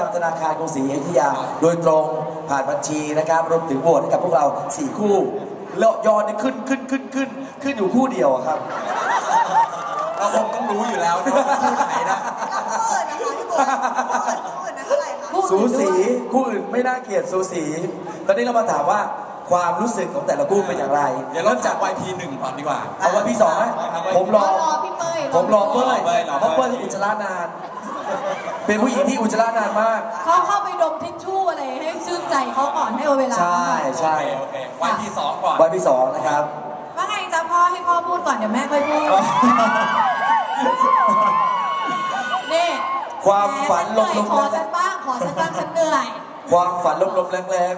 ทางธนาคารกรุงศรีอยุธยา โดยตรงผ่านบัญชีนะครับรวมถึงโหวตให้กับพวกเรา 4 คู่ แล้วยอดนี่ขึ้นขึ้นขึ้นขึ้น ขึ้นอยู่คู่เดียวอะครับ เราคงต้องรู้อยู่แล้วนะว่าคู่ไหนนะคู่อื่นนะคะพี่โบคู่อื่นคู่อื่นนะเท่าไหร่คะสูสีคู่อื่นไม่น่าเกลียดสูสี ตอนนี้เรามาถามว่าความรู้สึกของแต่ละคู่เป็นอย่างไรเดี๋ยวเราจาก YP หนึ่งก่อนดีกว่า เอาวันที่สองไหมผมรอรอพี่เป้ย ผมรอเป้ยรอเป้ยรอเป้ยเพราะเป้ยอุจจาระนาน เป็นผู้หญิงที่อุจจาระนานมาก เขาเข้าไปดมทิชชู่อะไรให้ชื่นใจเขาก่อนให้เอาเวลาใช่ใช่โอเค YP สองก่อนวันที่สองนะครับ ว่าไงจ๊ะพ่อให้พ่อพูดก่อนเดี๋ยวแม่ค่อยพูดนี่ความฝันลมแหลฉัมเหนื่อยขอฉันบ้างขอฉันบ้างฉันเหนื่อยความฝันลมลมแรง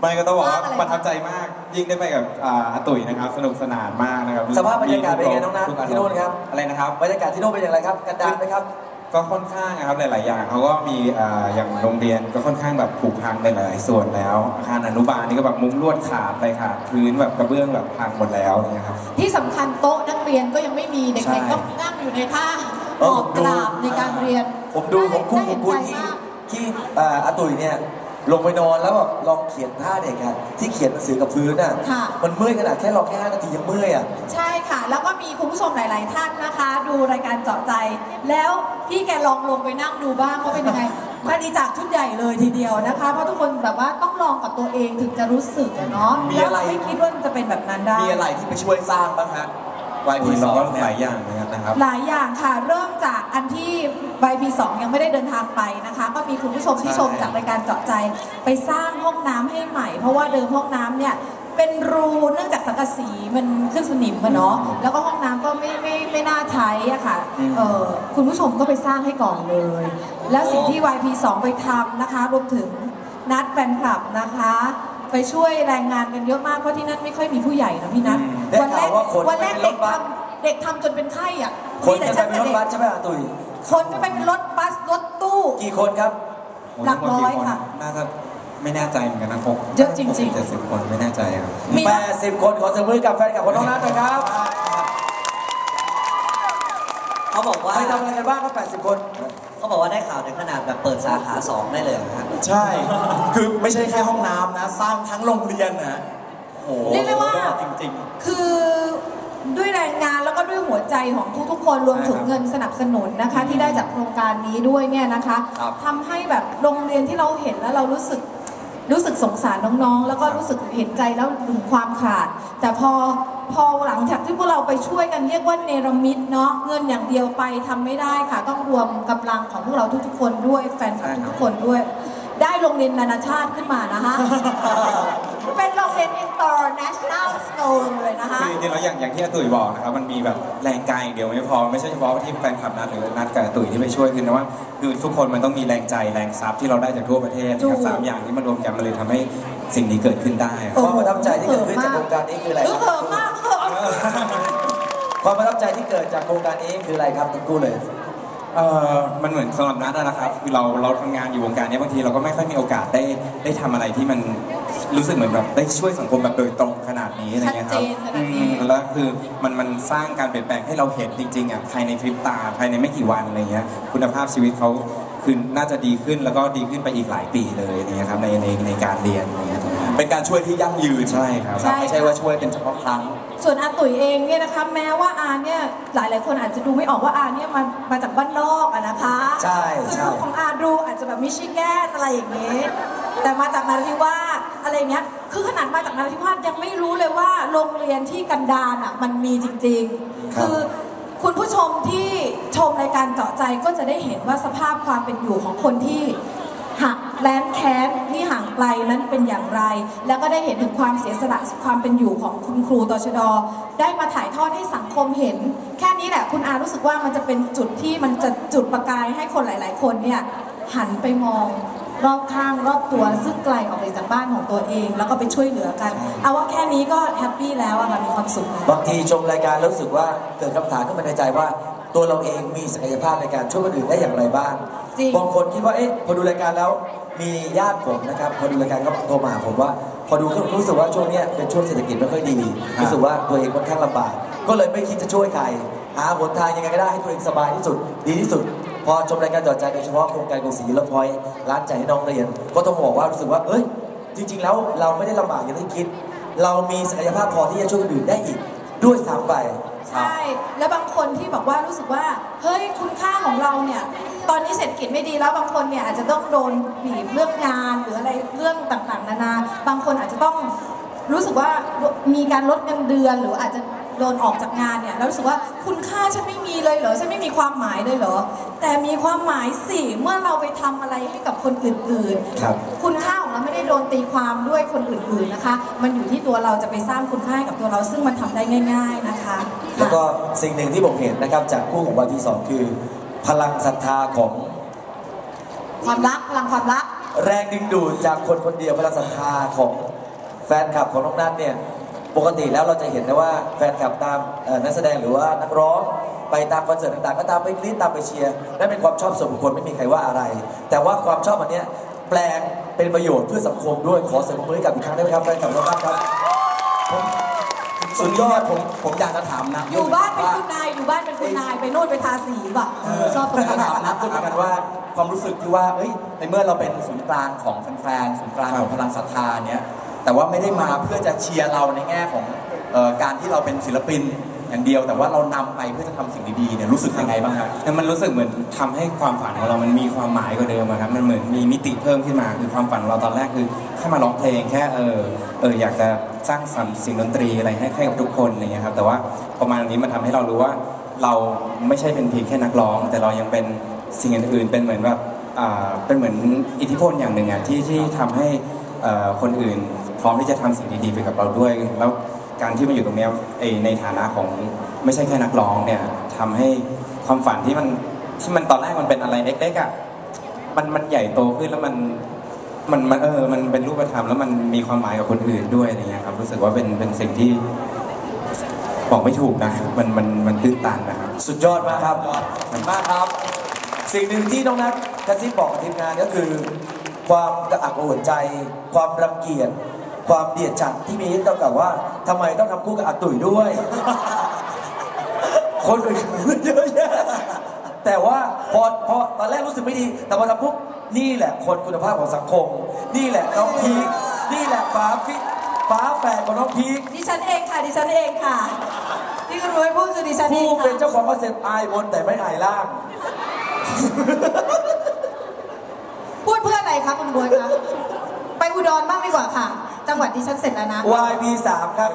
ไม่ก็ต้องบอกว่าว่าอะไรประทับใจมาก ยิ่งได้ไปกับอ่าอาตุ๋ยนะครับ สนุกสนานมากนะครับๆสภาพบรรยากาศเป็นยังไงน้องนัททุกอารมณ์ที่โน่นครับอะไรนะครับบรรยากาศที่โน่นเป็นอย่างไรครับกันดารไหมครับ ก็ค่อนข้างนะครับหลาย ๆ อย่างเขาก็มีอ่าอย่างโรงเรียนก็ค่อนข้างแบบผุพังในหลายๆส่วนแล้วอาคารอนุบาลนี่ก็แบบมุ้งลวดขาดไปขาดพื้นแบบกระเบื้องแบบพังหมดแล้วอย่างเงี้ยครับ ที่สำคัญโต๊ะนักเรียนก็ยังไม่มีเด็ใช่กๆก็นั่งอยู่ในท่าหเอมออบกราบในการเรียนผมดูผมคู่น่าผเห็มนคุใจณที่มากที่อ่าอาตุ๋ยเนี่ย ลงไปนอนแล้วแบบลองเขียนท่าเด็กอะที่เขียนหนังสือกับพื้นอะค่ะ มันเมื่อยขนาดแค่รอแค่ห้านาทียังเมื่อยอะใช่ค่ะ แล้วก็มีคุณผู้ชมหลาย ๆ ท่านนะคะ ดูรายการเจาะใจ แล้วพี่แกลองลงไปนั่งดูบ้างว่าเป็นยังไงบริจาคชุดใหญ่เลยทีเดียวนะคะ เพราะทุกคนแบบว่าต้องลองกับตัวเองถึงจะรู้สึกอะเนาะมีแล้วอะไร เราไม่คิดว่ามันจะเป็นแบบนั้นได้ มีอะไรที่ไปช่วยสร้างบ้างฮะ YP มีสเราองก็เนี่หลายยอย่างเหมือนกันนะ ครับ หลายอย่างค่ะเริ่มจากอันที่ YP2 ยังไม่ได้เดินทางไปนะคะ ก็มีคุณผู้ชมที่ใช่ชมจากรายการเจาะใจ ไปสร้างห้องน้ำให้ใหม่ เพราะว่าเดิมห้องน้ำเนี่ยเป็นรูเนื่องจากสังกะสีมันขึ้นสนิมอะเนาะแล้วก็ห้องน้ำก็ไม่ไม่ไม่น่าใช้อะค่ะเออคุณผู้ชมก็ไปสร้างให้ก่อนเลย แล้วสิ่งที่ YP2 ไปทำนะคะ รวมถึงนัดแฟนคลับนะคะ ไปช่วยแรงงานกันเยอะมากเพราะที่นั่นไม่ค่อยมีผู้ใหญ่นะพี่นัทได้วันแรข่าวกว่าคนวันแรกไปรเด็ถกบัสทำ เด็กทำจนเป็นไข้อะคนมีจะแต่ไปฉันเป็นรถกับเด็กบัสใช่ไหมอาตุ๋ยคนก็ไปเป็นรถบัสรถตู้ กี่คนครับ หลักร้อยค่ะ น่าจะไม่แน่ใจเหมือนกันนะหกเยอะจริงๆเจ็ดสิบคนไม่แน่ใจครับมี80คนขอเสยงมือกับแฟนกับคนน้องนัทนะครับเขาบอกว่าไปทำอะไรกันบ้างครับ80คนเขาบอกว่าได้ข่าวถึงขนาดแบบเปิดสาขาสองได้เลยเหรอฮะใช่ คือไม่ใช่แค่ห้องน้ำนะ สร้างทั้งโรงเรียนนะโอ้โหเรียกได้ว่าจริงคือด้วยแรงงานแล้วก็ ด้วยหัวใจของทุกๆคนรวมถึงเงินสนับสนุนนะคะ ที่ได้จากโครงการนี้ด้วยเนี่ยนะคะครับทำให้แบบโรงเรียนที่เราเห็นแล้วเรารู้สึกรู้สึกสงสารน้องๆ แล้วก็รู้สึกเห็นใจแล้วถึงความขาด แต่พอพอหลังจากที่พวกเราไปช่วยกันเรียกว่าเนรมิตเนาะเงินอย่างเดียวไปทำไม่ได้ค่ะ ต้องรวมกำลังของพวกเราทุกๆคนด้วยแฟนคลับทุกๆคนด้วย ได้โรงเรียนนานาชาติขึ้นมานะคะ เป็นโรงเรียน international school เลยนะคะ คือจริงๆแล้วอย่างอย่างที่อาตุ๋ยบอกนะครับมันมีแบบแรงกายอย่างเดียวไม่พอไม่ใช่เฉพาะที่แฟนคลับนัดหรือนัดกับอาตุ๋ยที่ไปช่วยคือนะว่าคือทุกคนมันต้องมีแรงใจแรงทรัพย์ที่เราได้จากทั่วประเทศนะครับถูกสามอย่างที่มารวมกันมันเลยทำให้สิ่งนี้เกิดขึ้นได้โอ้ความประทับใจที่เกิดขึ้นจากโครงการนี้คืออะไรเอคอรับเขิมมากเขิมความประทับใจที่เกิดจากโครงการนี้คืออะไรครับทั้งคู่เลย เอ่อมันเหมือนสำหรับนัดอะนะครับคือเราเราทำงานอยู่วงการนี้บางทีเราก็ไม่ค่อยมีโอกาสได้ได้ทำอะไรที่มันรู้สึกเหมือนแบบได้ช่วยสังคมแบบโดยตรงขนาดนี้อะไรเงี้ยครับชัดเจนขนาดนี้ อืมแล้วคือมันมันสร้างการเปลี่ยนแปลงให้เราเห็นจริงๆอะภายในพริบตาภายในไม่กี่วันอะไรเงี้ยคุณภาพชีวิตเขาคือน่าจะดีขึ้นแล้วก็ดีขึ้นไปอีกหลายปีเลยอะไรเงี้ยครับในในในการเรียนอะไรเงี้ยๆ เป็นการช่วยที่ยั่งยืนใช่ครับ ใช่ ไม่ใช่ว่าช่วยเป็นเฉพาะครั้ง ส่วนอาตุ๋ยเองเนี่ยนะคะแม้ว่าอาเนี่ยหลายหลายๆคนอาจจะดูไม่ออกว่าอาเนี่ยมามาจากบ้านนอกอะนะคะใช่ใช่ คือของอาดูอาจจะแบบมิชิแกนอะไรอย่างเงี้ยแต่มาจากนราธิวาสอะไรเงี้ยคือขนาดมาจากนราธิวาสยังไม่รู้เลยว่าโรงเรียนที่กันดารอะมันมีจริงๆ ครับ คือคุณผู้ชมที่ชมรายการเจาะใจก็จะได้เห็นว่าสภาพความเป็นอยู่ของคนที่หัก แลนแค้นที่ห่างไกลนั้นเป็นอย่างไร แล้วก็ได้เห็นถึงความเสียสละความเป็นอยู่ของคุณครูตชด ได้มาถ่ายทอดให้สังคมเห็น แค่นี้แหละคุณอารู้สึกว่ามันจะเป็นจุดที่มันจะจุดประกายให้คนหลาย ๆ คนเนี่ยหันไปมอง รอบข้างรอบตัวซึ่งไกลออกไปจากบ้านของตัวเอง แล้วก็ไปช่วยเหลือกัน เอาว่าแค่นี้ก็แฮปปี้แล้วอะค่ะมีความสุขแล้ว บางทีชมรายการแล้วรู้สึกว่าเกิดคำถามขึ้นมาในใจว่า ตัวเราเองมีศักยภาพในการช่วยคนอื่นได้อย่างไรบ้างจริง บางคนคิดว่าเอ๊ะพอดูรายการแล้วมีญาติผมนะครับพอดูรายการก็โทรมาหาผมว่า พอดูก็รู้สึกว่าช่วงเนี้ยเป็นช่วงเศรษฐกิจไม่ค่อยดีรู้สึกว่าตัวเองค่อนข้างลำบากก็เลยไม่คิดจะช่วยใครหาหนทางยังไงก็ได้ให้ตัวเองสบายที่สุด ดีที่สุด พอชมรายการจอดใจโดยเฉพาะโครงการกรุงศรีและพอยร้านใจให้น้องเรียน ก็ต้องบอกว่ารู้สึกว่าเอ้ยจริง ๆ แล้วเราไม่ได้ลำบากอย่างที่คิด เรามีศักยภาพพอที่จะช่วยคนอื่นได้อีก ด้วยซ้ำไปใช่ แล้วบางคนที่บอกว่ารู้สึกว่า เฮ้ยคุณค่าของเราเนี่ย ตอนนี้เศรษฐกิจไม่ดีแล้วบางคนเนี่ยอาจจะต้องโดนบีบเรื่องงานหรืออะไรเรื่องต่างๆ นานา บางคนอาจจะต้องรู้สึกว่ามีการลดเงินเดือนหรืออาจจะ ดนออกจากงานเนี่ยแล้วรู้สึกว่าคุณค่าฉันไม่มีเลยเหรอฉันไม่มีความหมายเลยเหรอ แต่มีความหมายสิเมื่อเราไปทำอะไรให้กับคนอื่นๆครับคุณค่าของเราไม่ได้โดนตีความด้วยคนอื่นๆนะคะ มันอยู่ที่ตัวเราจะไปสร้างคุณค่าให้กับตัวเราซึ่งมันทำได้ง่าย ๆนะคะ แล้วก็สิ่งหนึ่งที่ผมเห็นนะครับจากคู่ของวันที่สองคือ พลังศรัทธาของความรักพลังความรัก แรงดึงดูดจากคนคนเดียวพลังศรัทธาของแฟนคลับของน้องนัทเนี่ย ปกติแล้วเราจะเห็นนะว่าแฟนคลับตามเอ่อนักแสดงหรือว่านักร้องไปตามคอนเสิร์ตต่างๆ ก็ตามไปกรี๊ดตามไปเชียร์นั่นเป็นความชอบส่วนบุคคลไม่มีใครว่าอะไร แต่ว่าความชอบอันเนี้ยแปลงเป็นประโยชน์เพื่อสังคมด้วยขอเสริมมือให้กับอีกครั้งได้ไหมครับแฟนคลับน้องนัทครับสุดยอดผมผมอยากจะถามนะอยู่บ้านเป็นคุณนายอยู่บ้านเป็นคุณนายไปโน่นไปทาสีป่ะเออชอบตรงอยากนั้จะนถามนะคุณเหมือนกันว่าความรู้สึกที่ว่าเอ้ยในเมื่อเราเป็นศูนย์กลางของแฟนๆศูนย์กลางของพลังศรัทธาเนี่ย แต่ว่าไม่ได้มาเพื่อจะเชียร์เราในแง่ของเอ่อการที่เราเป็นศิลปินอย่างเดียว แต่ว่าเรานำไปเพื่อจะทำสิ่งดีๆเนี่ยรู้สึกยังไงบ้างครับแต่มันรู้สึกเหมือนทำให้ความฝันของเรามันมีความหมายกว่าเดิมอะครับ มันเหมือนมีมิติเพิ่มขึ้นมา คือความฝันของเราตอนแรกคือแค่มาร้องเพลงแค่เออเอออยากจะสร้างสรรค์สิ่งดนตรีอะไรให้ให้กับทุกคนอะไรเงี้ยครับ แต่ว่าประมาณนี้มันทำให้เรารู้ว่าเราไม่ใช่เป็นเพียงแค่นักร้อง แต่เรายังเป็นสิ่งอื่นๆ เป็นเหมือนแบบอ่าเป็นเหมือนอิทธิพลอย่างหนึ่งอะที่ที่ทำให้เอ่อคนอื่น พร้อมที่จะทำสิ่งดีๆไปกับเราด้วย แล้วการที่มาอยู่ตรงนี้เอในฐานะของไม่ใช่แค่นักร้องเนี่ยทำให้ความฝันที่มันที่มันตอนแรกมันเป็นอะไรเล็กๆอะมันมันใหญ่โตขึ้นแล้วมันมันมันเออ มันเป็นรูปธรรมแล้วมันมีความหมายกับคนอื่นด้วยอะไรเงี้ยครับ รู้สึกว่าเป็นเป็นสิ่งที่บอกไม่ถูกนะ มันมันมันตื้นตันนะครับ สุดยอดมากครับขอบคุณมากครับ สิ่งหนึ่งที่น้องนัทกระซิบบอกกับทีมงานก็คือ ความกระอักกระอ่วนใจ ความรังเกียจ ความเดียดฉันที่มีให้ต้องกับว่าทำไมต้องทำคู่กับอาตุ๋ยด้วย คนอื่นเยอะแยะแต่ว่าพอพอตอนแรกรู้สึกไม่ดี แต่พอทำปุ๊บนี่แหละคนคุณภาพของสังคม นี่แหละน้องพีคนี่แหละฟ้าฟิฟ้าแฝดของน้องพีคดิฉันเองค่ะดิฉันเองค่ะที่คุณรวยพูดคือดิฉันเอผู้งค่ะเป็นเจ้าของคอนเซ็ปต์อายบนแต่ไม่อายล่าง พูดเพื่ออะไรคะคุณบวยคะไปอุดรบ้างดีกว่าค่ะ จังหวัดดิฉันเสร็จแล้วนะ YB3 ครับ